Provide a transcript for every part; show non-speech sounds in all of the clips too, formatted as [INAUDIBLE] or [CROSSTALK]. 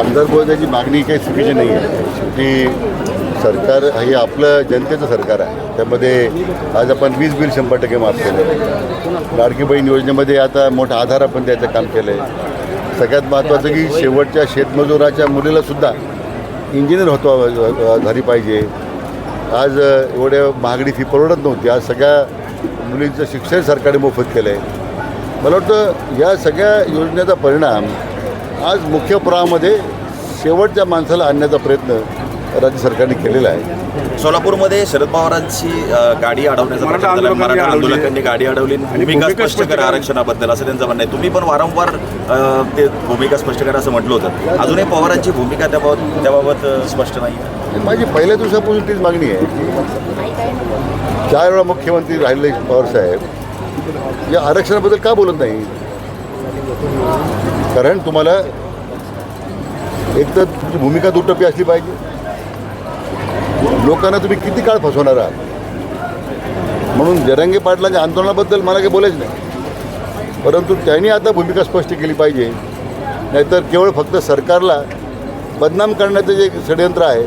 आमदार बोलण्याची मागणी काही चुकीची नाही आहे. की सरकार हे आपलं जनतेचं सरकार आहे. त्यामध्ये आज आपण वीज बिल शंभर टक्के माफ केलं. लाडकी बहीण योजनेमध्ये आता मोठा आधार आपण द्यायचं काम केलं आहे सगळ्यात महत्त्वाचं की शेवटच्या शेतमजुराच्या मुलीलासुद्धा इंजिनियर होतो झाली पाहिजे. आज एवढ्या महागडी फी परवडत नव्हती. आज सगळ्या मुलींचं शिक्षण सरकारने मोफत केलं आहे मला वाटतं या सगळ्या योजनेचा परिणाम आज मुख्य प्रवाहामध्ये शेवटच्या माणसाला आणण्याचा प्रयत्न राज्य सरकारने केलेला आहे. सोलापूरमध्ये शरद पवारांची अ, गाडी अडवण्याचा मराठा प्रयत्न झाला. आंदोलकांनी मराठा अडवली. आंदोलकांनी गाडी अडवली. भूमिका भूमिका स्पष्ट स्पष्ट करा करा. आरक्षणाबद्दल असं त्यांचं म्हणणं आहे. तुम्ही पण वारंवार अ, ते भूमिका स्पष्ट करा असं म्हटलं होतं. अजूनही पवारांची भूमिका त्याबाबत त्याबाबत अ, स्पष्ट नाही आहे. माझी पहिल्या दिवसापासून तीच मागणी आहे. की चार वेळा मुख्यमंत्री राहिले पवारसाहेब या आरक्षणाबद्दल का बोलत नाही? कारण तुम्हाला एक तर तुमची भूमिका दुटप्पी असली पाहिजे. लोकांना तुम्ही किती काळ फसवणार आहात? म्हणून जरंगे पाटलांच्या आंदोलनाबद्दल मला काही बोलायचं नाही. परंतु त्यांनी आता भूमिका स्पष्ट केली पाहिजे. नाहीतर केवळ फक्त सरकारला बदनाम करण्याचं जे षडयंत्र आहे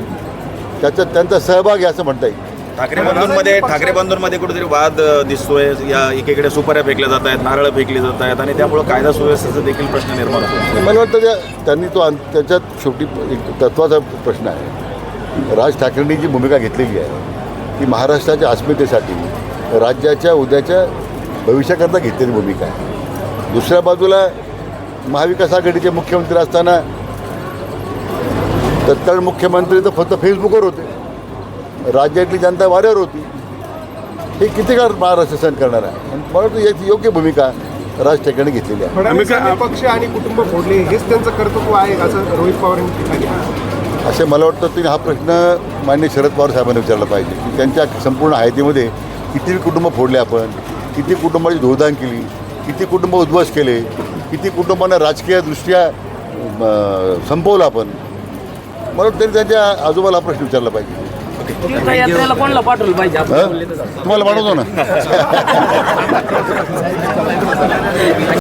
त्याच्यात त्यांचा सहभाग आहे असं म्हणता येईल. ठाकरे बंधूंमध्ये ठाकरे बंधूंमध्ये कुठेतरी वाद दिसतोय. या एकीकडे सुपाऱ्या फेकल्या जात आहेत नारळ फेकली जात आहेत आणि त्यामुळे कायदा सुव्यवस्थेचा देखील प्रश्न निर्माण होतो. मला वाटतं त्या त्यांनी तो त्याच्यात शेवटी एक तत्वाचा प्रश्न आहे. राज ठाकरेंनी जी भूमिका घेतलेली आहे ती महाराष्ट्राच्या अस्मितेसाठी राज्याच्या उद्याच्या भविष्याकरता घेतलेली भूमिका आहे. दुसऱ्या बाजूला महाविकास आघाडीचे मुख्यमंत्री असताना तत्काळ मुख्यमंत्री तर फक्त फेसबुकवर होते. राज्यातली जनता वाऱ्यावर होती. हे किती काळ महाराष्ट्र सहन करणार आहे? वाटतं याची योग्य भूमिका राज ठाकरेंनी घेतलेली आहे. पक्ष आणि कुटुंब फोडले हेच त्यांचं कर्तृत्व आहे असं रोहित पवार यांनी असे मला वाटतं तुम्ही हा प्रश्न मान्य शरद पवार साहेबांना विचारला पाहिजे की त्यांच्या संपूर्ण हयातीमध्ये किती कुटुंब फोडले आपण किती कुटुंबाची धुळदाण केली किती कुटुंब उद्ध्वस्त केले किती कुटुंबांना राजकीयदृष्ट्या संपवलं आपण. मला वाटतं त्यांनी त्यांच्या आजोबाला हा प्रश्न विचारला पाहिजे. तीर्थयात्रेला कोणाला पाठवलं पाहिजे आपण हं? बोलले तर चालतं. तुम्हाला पाठवतो ना [LAUGHS]